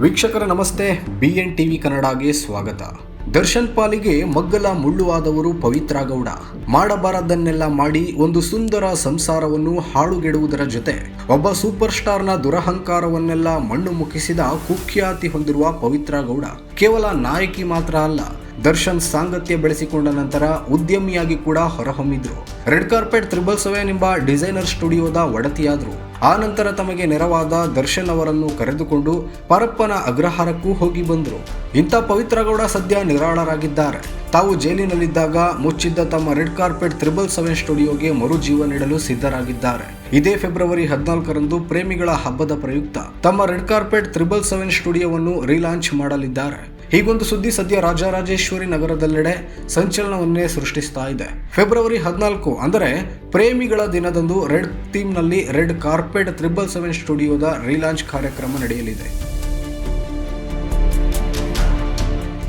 ವೀಕ್ಷಕರ ನಮಸ್ತೆ B N TV ಕನ್ನಡಗೆ ಸ್ವಾಗತ. ದರ್ಶನ್ ಪಾಲಿಗೆ ಮಗ್ಗಲ ಮುಳ್ಳುವಾದವರು ಪವಿತ್ರ ಗೌಡ ಮಾಡಬಾರದನ್ನೆಲ್ಲ ಮಾಡಿ ಒಂದು ಸುಂದರ ಸಂಸಾರವನ್ನು ಹಾಳುಗೆಡುವುದರ ಜೊತೆ, ಒಬ್ಬ ಸೂಪರ್ ಸ್ಟಾರ್ನ ದುರಹಂಕಾರವನ್ನೆಲ್ಲ ಮಣ್ಣು ಮುಖಿಸಿದ ಕುಖ್ಯಾತಿ ಹೊಂದಿರುವ ಪವಿತ್ರ ಗೌಡ ಕೇವಲ ನಾಯಕಿ ಮಾತ್ರ ಅಲ್ಲ ದರ್ಶನ್ ಸಾಂಗತ್ಯ ಬೆಳೆಸಿಕೊಂಡ ನಂತರ ಉದ್ಯಮಿಯಾಗಿ ಕೂಡ ಹೊರಹೊಮ್ಮಿದ್ರು. ರೆಡ್ ಕಾರ್ಪೆಟ್ ತ್ರಿಬಲ್ ಸೆವೆನ್ ಎಂಬ ಡಿಸೈನರ್ ಸ್ಟುಡಿಯೋದ ಒಡತಿಯಾದ್ರು. ಆ ನಂತರ ತಮಗೆ ನೆರವಾದ ದರ್ಶನ್ ಅವರನ್ನು ಕರೆದುಕೊಂಡು ಪರಪ್ಪನ ಅಗ್ರಹಾರಕ್ಕೂ ಹೋಗಿ ಬಂದರು. ಇಂಥ ಪವಿತ್ರ ಗೌಡ ಸದ್ಯ ನಿರಾಳರಾಗಿದ್ದಾರೆ. ತಾವು ಜೈಲಿನಲ್ಲಿದ್ದಾಗ ಮುಚ್ಚಿದ್ದ ತಮ್ಮ ರೆಡ್ ಕಾರ್ಪೆಟ್ ತ್ರಿಬಲ್ ಸೆವೆನ್ ಸ್ಟುಡಿಯೋಗೆ ಮರುಜೀವ ನೀಡಲು ಸಿದ್ಧರಾಗಿದ್ದಾರೆ. ಇದೇ ಫೆಬ್ರವರಿ ಹದಿನಾಲ್ಕರಂದು ಪ್ರೇಮಿಗಳ ಹಬ್ಬದ ಪ್ರಯುಕ್ತ ತಮ್ಮ ರೆಡ್ ಕಾರ್ಪೆಟ್ ತ್ರಿಬಲ್ ಸೆವೆನ್ ಸ್ಟುಡಿಯೋವನ್ನು ರೀಲಾಂಚ್ ಮಾಡಲಿದ್ದಾರೆ. ಹೀಗೊಂದು ಸುದ್ದಿ ಸದ್ಯ ರಾಜರಾಜೇಶ್ವರಿ ನಗರದೆಲ್ಲೆಡೆ ಸಂಚಲನವನ್ನೇ ಸೃಷ್ಟಿಸ್ತಾ ಇದೆ. ಫೆಬ್ರವರಿ ಹದಿನಾಲ್ಕು, ಅಂದರೆ ಪ್ರೇಮಿಗಳ ದಿನದಂದು ರೆಡ್ ಥೀಮ್ನಲ್ಲಿ ರೆಡ್ ಕಾರ್ಪೆಟ್ ತ್ರಿಬಲ್ ಸೆವೆನ್ ಸ್ಟುಡಿಯೋದ ರೀಲಾಂಚ್ ಕಾರ್ಯಕ್ರಮ ನಡೆಯಲಿದೆ.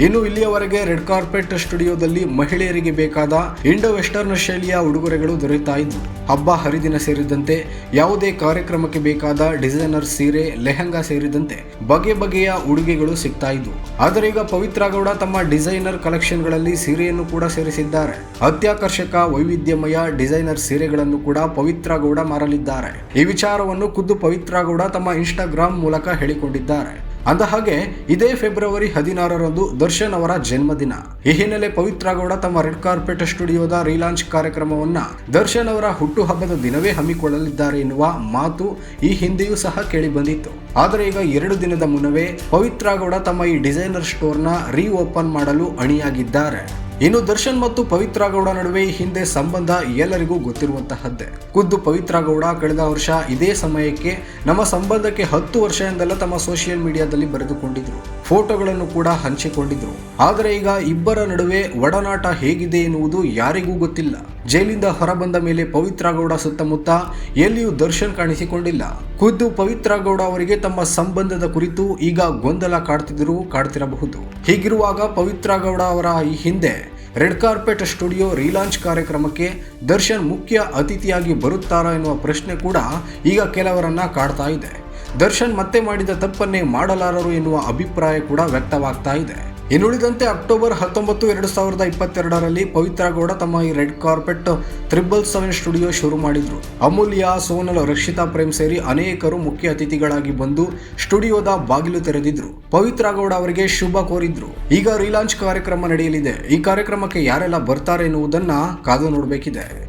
ಇನ್ನು ಇಲ್ಲಿಯವರೆಗೆ ರೆಡ್ ಕಾರ್ಪೆಟ್ ಸ್ಟುಡಿಯೋದಲ್ಲಿ ಮಹಿಳೆಯರಿಗೆ ಬೇಕಾದ ಇಂಡೋ ವೆಸ್ಟರ್ನ್ ಶೈಲಿಯ ಉಡುಗೊರೆಗಳು ದೊರೆಯುತ್ತಾ ಇದ್ವು ಹಬ್ಬ ಹರಿದಿನ ಸೇರಿದಂತೆ ಯಾವುದೇ ಕಾರ್ಯಕ್ರಮಕ್ಕೆ ಬೇಕಾದ ಡಿಸೈನರ್ ಸೀರೆ, ಲೆಹಂಗಾ ಸೇರಿದಂತೆ ಬಗೆ ಬಗೆಯ ಉಡುಗೆಗಳು ಸಿಗ್ತಾ ಇದ್ವು ಆದರೆ ಈಗ ಪವಿತ್ರ ಗೌಡ ತಮ್ಮ ಡಿಸೈನರ್ ಕಲೆಕ್ಷನ್ಗಳಲ್ಲಿ ಸೀರೆಯನ್ನು ಕೂಡ ಸೇರಿಸಿದ್ದಾರೆ. ಅತ್ಯಾಕರ್ಷಕ ವೈವಿಧ್ಯಮಯ ಡಿಸೈನರ್ ಸೀರೆಗಳನ್ನು ಕೂಡ ಪವಿತ್ರ ಗೌಡ ಮಾರಲಿದ್ದಾರೆ. ಈ ವಿಚಾರವನ್ನು ಖುದ್ದು ಪವಿತ್ರ ಗೌಡ ತಮ್ಮ ಇನ್ಸ್ಟಾಗ್ರಾಮ್ ಮೂಲಕ ಹೇಳಿಕೊಂಡಿದ್ದಾರೆ. ಅಂದ ಹಾಗೆ, ಇದೇ ಫೆಬ್ರವರಿ ಹದಿನಾರರಂದು ದರ್ಶನ್ ಅವರ ಜನ್ಮದಿನ. ಈ ಹಿನ್ನೆಲೆ ಪವಿತ್ರ ಗೌಡ ತಮ್ಮ ರೆಡ್ ಕಾರ್ಪೆಟ್ ಸ್ಟುಡಿಯೋದ ರೀಲಾಂಚ್ ಕಾರ್ಯಕ್ರಮವನ್ನ ದರ್ಶನ್ ಅವರ ಹುಟ್ಟುಹಬ್ಬದ ದಿನವೇ ಹಮ್ಮಿಕೊಳ್ಳಲಿದ್ದಾರೆ ಎನ್ನುವ ಮಾತು ಈ ಹಿಂದೆಯೂ ಸಹ ಕೇಳಿ ಬಂದಿತ್ತು ಆದರೆ ಈಗ ಎರಡು ದಿನದ ಮುನ್ನವೇ ಪವಿತ್ರ ಗೌಡ ತಮ್ಮ ಈ ಡಿಸೈನರ್ ಸ್ಟೋರ್ನ ರೀ ಓಪನ್ ಮಾಡಲು ಅಣಿಯಾಗಿದ್ದಾರೆ. ಇನ್ನು ದರ್ಶನ್ ಮತ್ತು ಪವಿತ್ರ ಗೌಡ ನಡುವೆ ಹಿಂದೆ ಸಂಬಂಧ ಎಲ್ಲರಿಗೂ ಗೊತ್ತಿರುವಂತಹದ್ದೇ. ಖುದ್ದು ಪವಿತ್ರ ಗೌಡ ಕಳೆದ ವರ್ಷ ಇದೇ ಸಮಯಕ್ಕೆ ನಮ್ಮ ಸಂಬಂಧಕ್ಕೆ ಹತ್ತು ವರ್ಷ ಎಂದೆಲ್ಲ ತಮ್ಮ ಸೋಷಿಯಲ್ ಮೀಡಿಯಾದಲ್ಲಿ ಬರೆದುಕೊಂಡಿದ್ರು. ಫೋಟೋಗಳನ್ನು ಕೂಡ ಹಂಚಿಕೊಂಡಿದ್ರು. ಆದರೆ ಈಗ ಇಬ್ಬರ ನಡುವೆ ಒಡನಾಟ ಹೇಗಿದೆ ಎನ್ನುವುದು ಯಾರಿಗೂ ಗೊತ್ತಿಲ್ಲ. ಜೈಲಿಂದ ಹೊರಬಂದ ಮೇಲೆ ಪವಿತ್ರ ಗೌಡ ಸುತ್ತಮುತ್ತ ಎಲ್ಲಿಯೂ ದರ್ಶನ್ ಕಾಣಿಸಿಕೊಂಡಿಲ್ಲ. ಖುದ್ದು ಪವಿತ್ರ ಗೌಡ ಅವರಿಗೆ ತಮ್ಮ ಸಂಬಂಧದ ಕುರಿತು ಈಗ ಗೊಂದಲ ಕಾಡ್ತಿದ್ರು, ಕಾಡ್ತಿರಬಹುದು. ಹೀಗಿರುವಾಗ ಪವಿತ್ರ ಗೌಡ ಅವರ ಈ ಹಿಂದೆ ರೆಡ್ ಕಾರ್ಪೆಟ್ ಸ್ಟುಡಿಯೋ ರೀಲಾಂಚ್ ಕಾರ್ಯಕ್ರಮಕ್ಕೆ ದರ್ಶನ್ ಮುಖ್ಯ ಅತಿಥಿಯಾಗಿ ಬರುತ್ತಾರಾ ಎನ್ನುವ ಪ್ರಶ್ನೆ ಕೂಡ ಈಗ ಕೆಲವರನ್ನ ಕಾಡ್ತಾ ಇದೆ. ದರ್ಶನ್ ಮತ್ತೆ ಮಾಡಿದ ತಪ್ಪನ್ನೇ ಮಾಡಲಾರರು ಎನ್ನುವ ಅಭಿಪ್ರಾಯ ಕೂಡ ವ್ಯಕ್ತವಾಗ್ತಾ ಇದೆ. ಇನ್ನುಳಿದಂತೆ ಅಕ್ಟೋಬರ್ ಹತ್ತೊಂಬತ್ತು, ಎರಡು ಸಾವಿರದ ಇಪ್ಪತ್ತೆರಡರಲ್ಲಿ ಪವಿತ್ರ ಗೌಡ ತಮ್ಮ ಈ red carpet triple seven studio ಶುರು ಮಾಡಿದ್ರು. ಅಮೂಲ್ಯ, ಸೋನಲ್, ರಕ್ಷಿತಾ ಪ್ರೇಮ್ ಸೇರಿ ಅನೇಕರು ಮುಖ್ಯ ಅತಿಥಿಗಳಾಗಿ ಬಂದು ಸ್ಟುಡಿಯೋದ ಬಾಗಿಲು ತೆರೆದಿದ್ರು. ಪವಿತ್ರ ಗೌಡ ಅವರಿಗೆ ಶುಭ ಕೋರಿದ್ರು. ಈಗ ರೀಲಾಂಚ್ ಕಾರ್ಯಕ್ರಮ ನಡೆಯಲಿದೆ. ಈ ಕಾರ್ಯಕ್ರಮಕ್ಕೆ ಯಾರೆಲ್ಲ ಬರ್ತಾರೆ ಎನ್ನುವುದನ್ನ ಕಾದು ನೋಡಬೇಕಿದೆ.